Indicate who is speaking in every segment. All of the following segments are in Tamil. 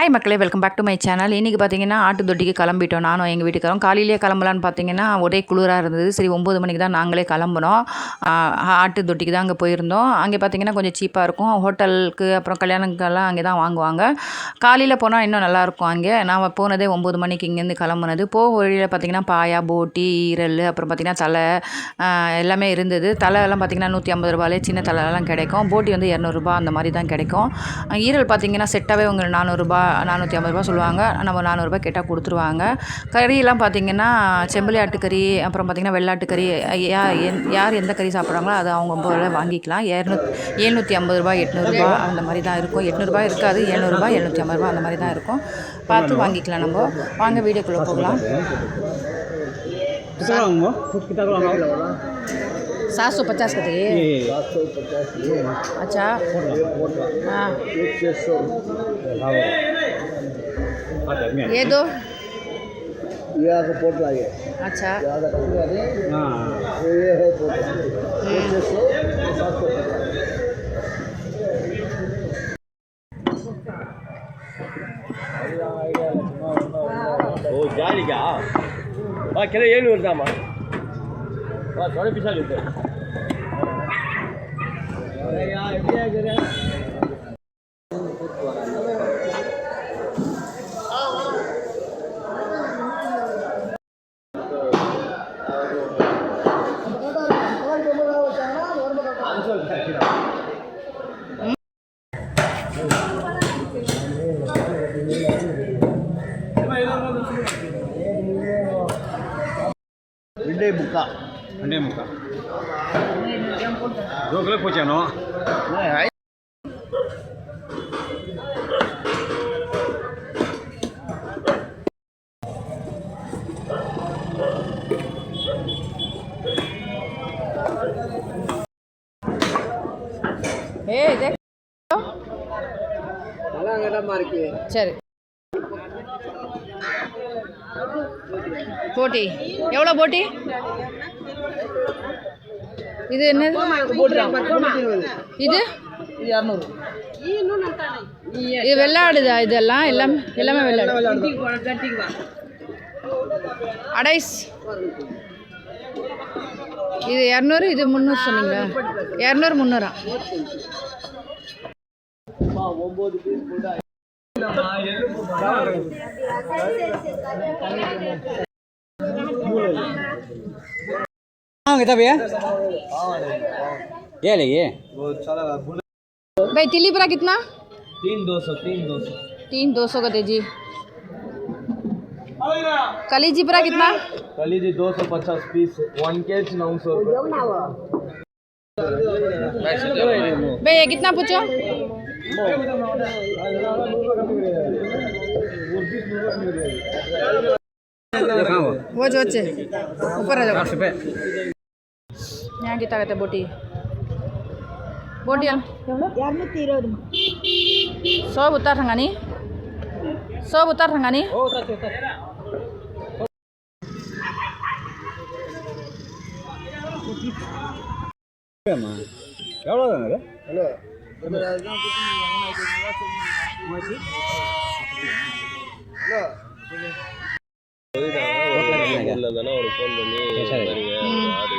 Speaker 1: ஹாய் மக்களே. Welcome back to my channel இன்றைக்கி பார்த்தீங்கன்னா ஆட்டு தொட்டிக்கு கிளம்பிட்டோம். நானும் எங்கள் வீட்டுக்காரும் காலையிலேயே கிளம்பலான்னு பார்த்தீங்கன்னா ஒரே குளிராக இருந்தது. சரி ஒம்பது மணிக்கு தான் நாங்களே கிளம்புனோம் ஆட்டு தொட்டிக்கு தான் அங்கே போயிருந்தோம். அங்கே பார்த்தீங்கன்னா கொஞ்சம் சீப்பாக இருக்கும். ஹோட்டலுக்கு அப்புறம் கல்யாணங்கள்லாம் அங்கே தான் வாங்குவாங்க. காலையில் போனால் இன்னும் நல்லாயிருக்கும் அங்கே. நான் போனதே ஒம்பது மணிக்கு இங்கேருந்து கிளம்புனது. போக வழியில் பார்த்தீங்கன்னா பாயா போட்டி ஈரல் அப்புறம் பார்த்தீங்கன்னா தலை எல்லாமே இருந்தது. தலை எல்லாம் பார்த்தீங்கன்னா நூற்றி ஐம்பது ரூபாயிலே சின்ன தலைலாம் கிடைக்கும். போட்டி வந்து இரநூறுபா அந்த மாதிரி தான் கிடைக்கும். ஈரல் பார்த்தீங்கன்னா செட்டாகவே உங்களுக்கு நானூறுரூபா நானூற்றி ஐம்பது ரூபா சொல்லுவாங்க நம்ம நானூறுரூபா கேட்டால் கொடுத்துருவாங்க கறியெல்லாம் பார்த்தீங்கன்னா செம்பலி ஆட்டுக்கறி அப்புறம் பார்த்தீங்கன்னா வெள்ளாட்டுக்கறி யா என் யார் எந்த கறி சாப்பிட்றாங்களோ அதை அவங்க போல வாங்கிக்கலாம் இரநூ எழுநூற்றி ஐம்பது ரூபா எட்நூறுபா அந்த மாதிரி தான் இருக்கும் எட்நூறுபா இருக்காது எழுநூறுபா எழுநூற்றி ஐம்பது ரூபா அந்த மாதிரி தான் இருக்கும் பார்த்து வாங்கிக்கலாம் நம்ம வாங்க வீடியோக்குள்ளே போகலாம்
Speaker 2: कितना लाऊंगा खुद कितना लाऊंगा
Speaker 1: सात सौ पचास का चाहिए
Speaker 2: ये
Speaker 1: अच्छा हाँ ये दो
Speaker 3: ये आपको पोट लाइए
Speaker 1: अच्छा
Speaker 3: ज़्यादा कसी वाली
Speaker 2: हाँ
Speaker 3: ये है पोट ये छः सौ ये सात सौ
Speaker 4: ಓ ಜಾಲಿಗ ಆ ಕೆಲ ಏನು ಇರ್ತಾಮ ಆ ತೊಡೆ ಪಿಸಾಲ್ ಇರ್ತದೆ
Speaker 3: विंडे मुक्का
Speaker 2: రెండే ముక్క రెండే
Speaker 1: ముక్క జోకులకు
Speaker 3: వచ్చాను அங்கடமா இருக்கு.
Speaker 1: சரி. போட்டி. எவ்வளோ போட்டி? இது என்னது? இது?
Speaker 3: இரநூறு.
Speaker 1: இது வெள்ளாடுதா இதெல்லாம்? எல்லாம் எல்லாமே வெள்ளாடு. அடைஸ். இது இரநூறு இது முந்நூறு சொன்னீங்களா? இரநூறு முந்நூறா.
Speaker 2: हाँ कितना भैया ये लेंगे
Speaker 1: भाई तिली परा कितना?
Speaker 4: तीन दो सौ तीन दो सौ।
Speaker 1: तीन दो सौ का दीजिए कलीजी परा कितना?
Speaker 4: कली जी दो सौ पचास पीस वन के जी नौ सौ
Speaker 1: भाई ये कितना पूछो? Ya kita kata boti.
Speaker 2: Botian. Yang
Speaker 1: mana tiro itu? So butar hangani? So butar hangani? Oh tak cukup.
Speaker 2: Kamu. Kamu ada
Speaker 3: nggak? Ada.
Speaker 4: இல்லைன்னா ஒரு ஃபோன் பண்ணி. ஆடு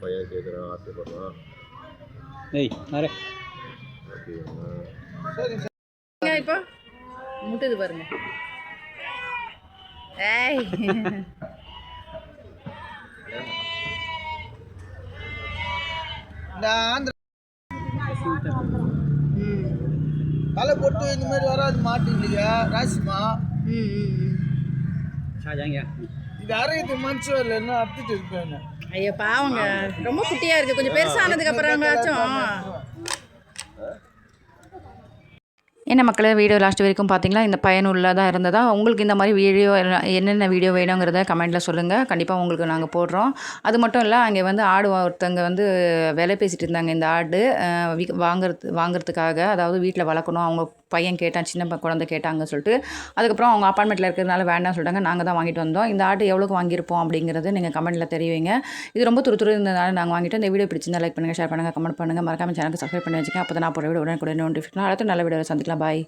Speaker 4: பையன் கேட்குறான் ஆசைப்படுறான்
Speaker 2: ஏய்
Speaker 1: ஏங்க இப்போ முட்டுது பாருங்க ஏய்
Speaker 3: இந்த ஆந்திர
Speaker 1: ம்
Speaker 3: தலை போட்டு இந்த மாதிரி வராது மாட்டீங்க ராசிமா இது அரையது மனசு வரல என்ன அறுத்துட்டு இருப்பேன்
Speaker 1: ஐயோ பாவங்க. ரொம்ப குட்டியா இருக்கு. கொஞ்சம் பெருசானதுக்கு அப்புறமாச்சும் என்ன மக்களே வீடியோ லாஸ்ட் வரைக்கும் பார்த்தீங்களா? இந்த பயனுள்ளதாக இருந்ததா? உங்களுக்கு இந்த மாதிரி வீடியோ என்னென்ன வீடியோ வேணுங்கிறத கமெண்ட்டில் சொல்லுங்கள் கண்டிப்பாக உங்களுக்கு நாங்கள் போடுறோம். அது மட்டும் இல்லை அங்கே வந்து ஆடு ஒருத்தவங்க வந்து விலை பேசிகிட்டு இருந்தாங்க. இந்த ஆடு வாங்குறது வாங்குறதுக்காக அதாவது வீட்டில் வளர்க்கணும். அவங்க பையன் கேட்டான் சின்ன குழந்தை கேட்டாங்க சொல்லிட்டு. அதுக்கப்புறம் அவங்க அப்பார்ட்மெண்ட்டில் இருக்கிறதுனால வேண்டாம்னு சொல்லிட்டாங்க. நாங்கள் தான் வாங்கிட்டு வந்தோம். இந்த ஆடு எவ்வளோக்கு வாங்கியிருப்போம் அப்படிங்கிறது நீங்கள் கமெண்ட்டில் தெரிவிங்க. இது ரொம்ப துரு துரு இருந்ததுனால நாங்கள் வாங்கிட்டு இந்த வீடியோ பிடிச்சிருந்தா லைக் பண்ணுங்கள் ஷேர் பண்ணுங்கள் கமெண்ட் பண்ணுங்கள் மறக்காம சேனலுக்கு சப்ஸ்கிரைப் பண்ணி வச்சுக்கேன் அப்போ தான் நான் போகிற வீடியோ உடனே கூட நோட்டிஃபிகேஷன் அடுத்த நல்ல வீடியோ சந்திக்கலாம். பாய்